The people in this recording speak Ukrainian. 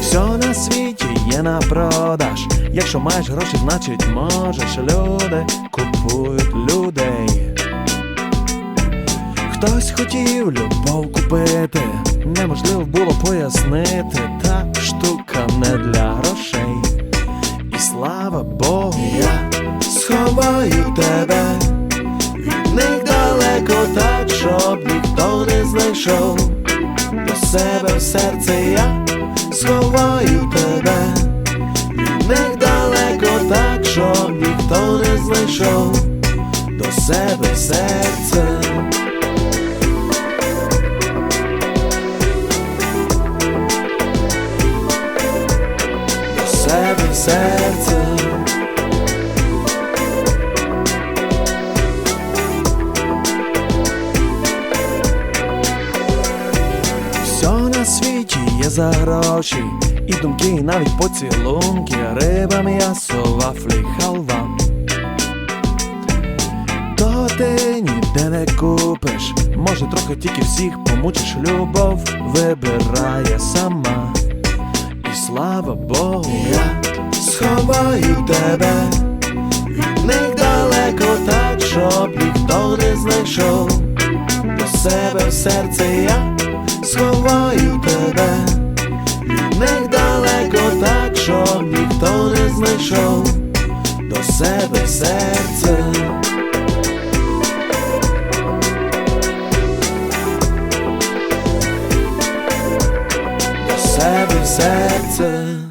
Все на світі є на продаж. Якщо маєш гроші, значить можеш. Люди купують людей. Хтось хотів любов купити, неможливо було пояснити, та штука не для грошей. І слава Богу, я сховаю тебе від них далеко так, щоб ніхто не знайшов до себе в серце я сховаю тебе, від них далеко так, щоб ніхто не знайшов до себе в серце. Серце. Все на світі є за гроші, і думки, і навіть поцілунки, риба, м'ясо, вафлі, халва. То ти ніде не купиш, може трохи тільки всіх помучиш, любов вибирає сама. Слава Богу, я сховаю тебе, від далеко так, щоб ніхто не знайшов до себе в серце я сховаю тебе, від далеко так, щоб ніхто не знайшов до себе в серце. До себе серце.